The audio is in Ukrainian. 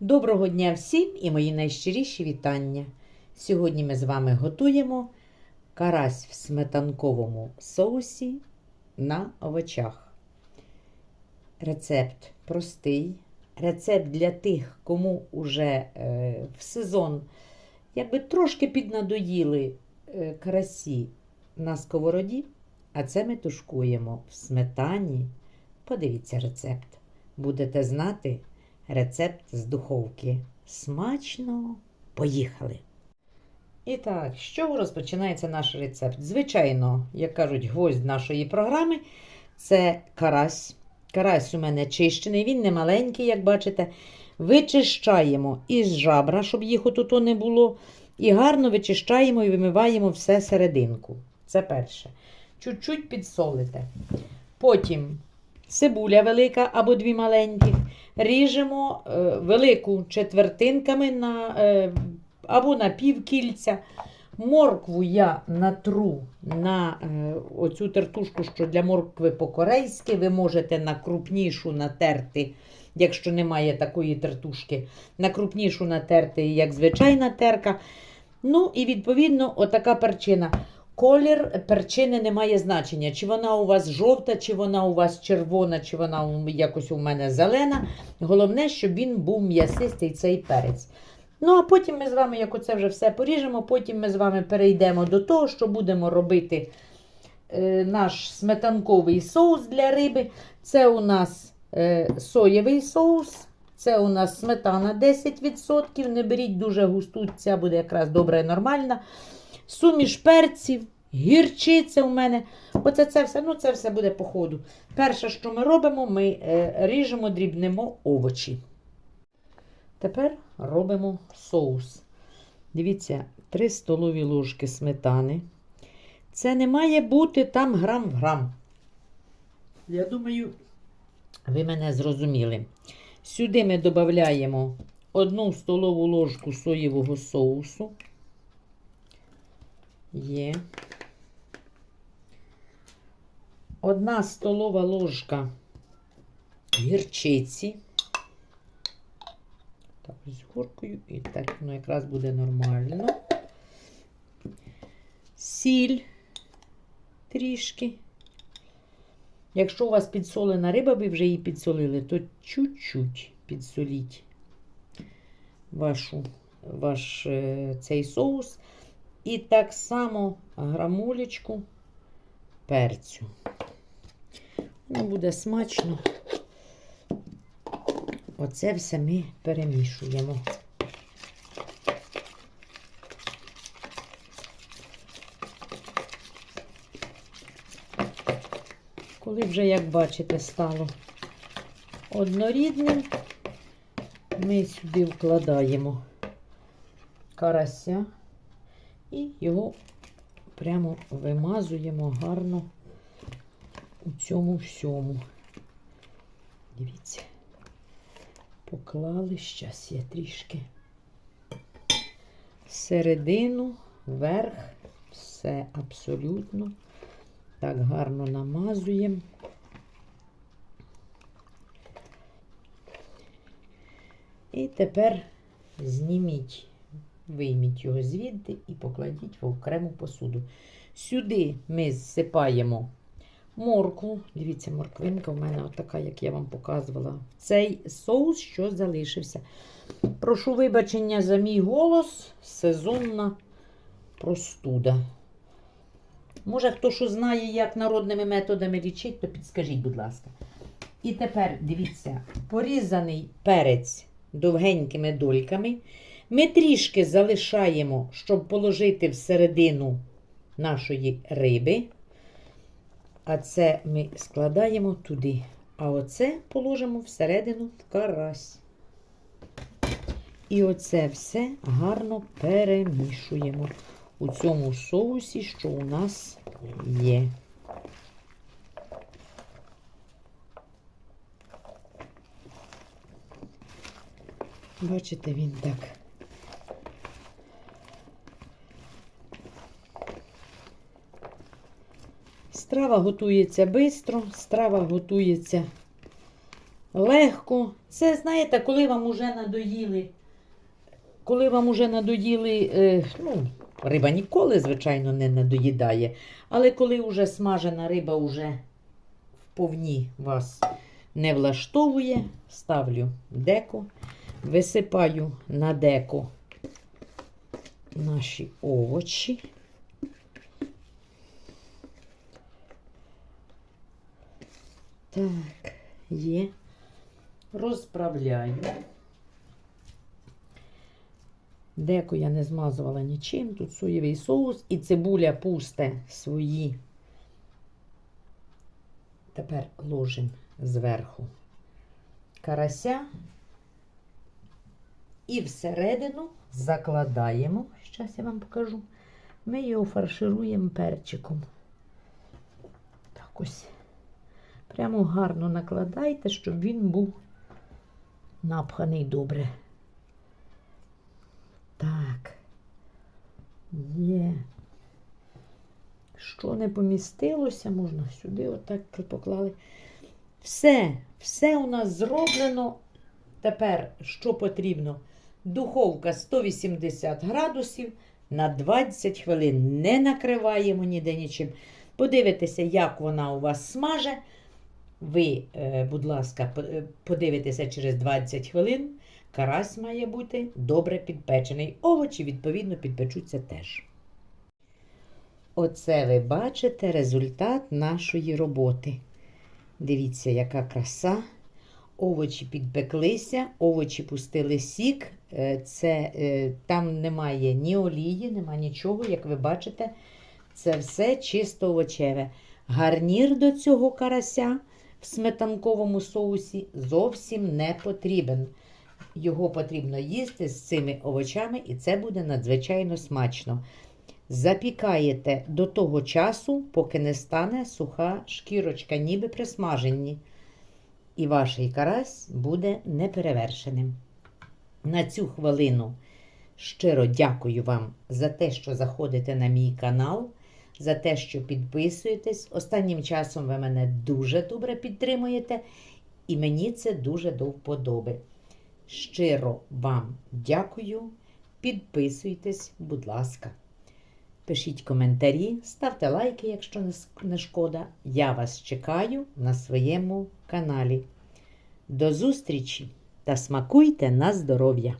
Доброго дня всім і мої найщиріші вітання. Сьогодні ми з вами готуємо карась в сметанковому соусі на овочах. Рецепт простий. Рецепт для тих, кому уже е, в сезон якби трошки піднадоїли е, карасі на сковороді, а це ми тушкуємо в сметані. Подивіться рецепт. Будете знати рецепт з духовки. Смачно! Поїхали! І так, з чого розпочинається наш рецепт? Звичайно, як кажуть, гвоздь нашої програми це карась. Карась у мене чищений, він не маленький, як бачите. Вичищаємо із жабра, щоб їх отут не було. І гарно вичищаємо і вимиваємо все серединку. Це перше. Чуть-чуть підсолите. Потім цибуля велика або дві маленьких. Ріжемо е, велику четвертинками на, е, або на півкільця. Моркву я натру на е, оцю тертушку, що для моркви по-корейськи. Ви можете на крупнішу натерти, якщо немає такої тертушки, на крупнішу натерти, як звичайна терка. Ну і відповідно, отака перчина. Колір перчини не має значення. Чи вона у вас жовта, чи вона у вас червона, чи вона якось у мене зелена. Головне, щоб він був м'ясистий цей перець. Ну, а потім ми з вами, як оце вже все поріжемо, потім ми з вами перейдемо до того, що будемо робити е, наш сметанковий соус для риби. Це у нас е, соєвий соус. Це у нас сметана 10%. Не беріть дуже густу, ця буде якраз добра і нормальна суміш перців, гірчиця у мене. Оце це все, ну це все буде по ходу. Перше, що ми робимо, ми е, ріжемо, дрібнемо овочі. Тепер робимо соус. Дивіться, 3 столові ложки сметани. Це не має бути там грам в грам. Я думаю, ви мене зрозуміли. Сюди ми додаємо 1 столову ложку соєвого соусу. Є. Одна столова ложка гірчиці. Так, з горкою і так, ну якраз буде нормально. Сіль трішки. Якщо у вас підсолена риба, ви вже її підсолили, то чуть-чуть підсоліть вашу, ваш е, цей соус. І так само грамулечку перцю. Ну, буде смачно. Оце все ми перемішуємо. Коли вже, як бачите, стало однорідним, ми сюди вкладаємо карася. І його прямо вимазуємо гарно у цьому всьому. Дивіться, поклали, щас я трішки середину, верх, все абсолютно. Так гарно намазуємо. І тепер зніміть Вийміть його звідти і покладіть в окрему посуду. Сюди ми зсипаємо моркву. Дивіться, морквинка в мене така, як я вам показувала. Цей соус, що залишився. Прошу вибачення за мій голос, сезонна простуда. Може, хто що знає, як народними методами лічить, то підскажіть, будь ласка. І тепер, дивіться, порізаний перець довгенькими дольками. Ми трішки залишаємо, щоб положити всередину нашої риби. А це ми складаємо туди. А оце положимо всередину в карась. І оце все гарно перемішуємо у цьому соусі, що у нас є. Бачите, він так. Страва готується швидко, страва готується легко. Це, знаєте, коли вам уже надоїли, коли вам уже надоїли, е, ну, риба ніколи, звичайно, не надоїдає, але коли вже смажена риба уже вповні вас не влаштовує, ставлю деко, висипаю на деко наші овочі. Так, є. Розправляю. Деко я не змазувала нічим. Тут соєвий соус і цибуля пусте свої. Тепер ложимо зверху карася і всередину закладаємо. Зараз я вам покажу. Ми його фаршируємо перчиком. Так ось. Прямо гарно накладайте, щоб він був напханий добре. Так. Є. Що не помістилося, можна сюди отак поклали. Все, все у нас зроблено. Тепер, що потрібно? Духовка 180 градусів на 20 хвилин. Не накриваємо ніде нічим. Подивитеся, як вона у вас смаже. Ви, е, будь ласка, е, подивитеся через 20 хвилин. Карась має бути добре підпечений. Овочі, відповідно, підпечуться теж. Оце ви бачите результат нашої роботи. Дивіться, яка краса. Овочі підпеклися, овочі пустили сік. Е, Це, там немає ні олії, немає нічого. Як ви бачите, це все чисто овочеве. Гарнір до цього карася в сметанковому соусі зовсім не потрібен. Його потрібно їсти з цими овочами, і це буде надзвичайно смачно. Запікаєте до того часу, поки не стане суха шкірочка, ніби при смаженні. І ваш карась буде неперевершеним. На цю хвилину щиро дякую вам за те, що заходите на мій канал, за те, що підписуєтесь. Останнім часом ви мене дуже добре підтримуєте, і мені це дуже до вподоби. Щиро вам дякую. Підписуйтесь, будь ласка. Пишіть коментарі, ставте лайки, якщо не шкода. Я вас чекаю на своєму каналі. До зустрічі та смакуйте на здоров'я!